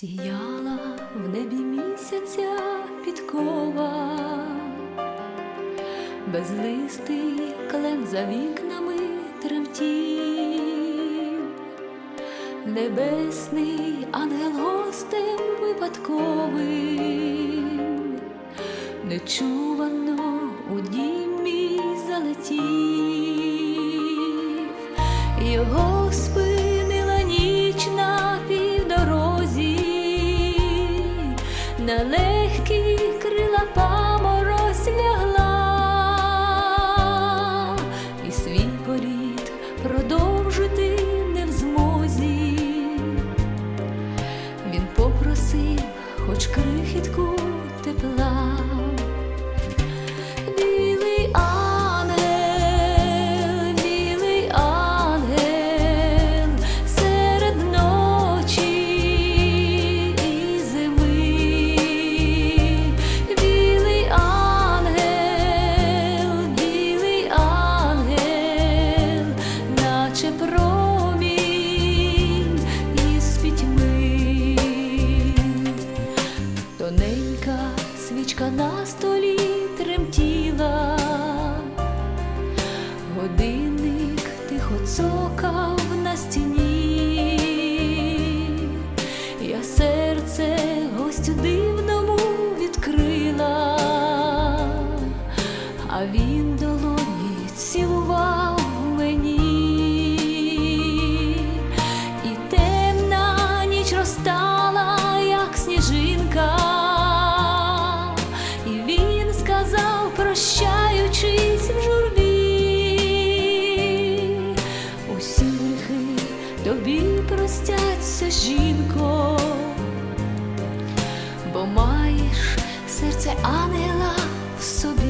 Сіяла в небі місяця підкова, безлистий клен за вікнами тремтів, небесний ангел гостем випадковим, нечувано у дім мій залетів, його на легкі крила паморозь лягла, столі тремтіла, годинник тихо цокав на стіні, прощаючись в журбі, усі гріхи тобі простяться, жінко, бо маєш серце ангела в собі.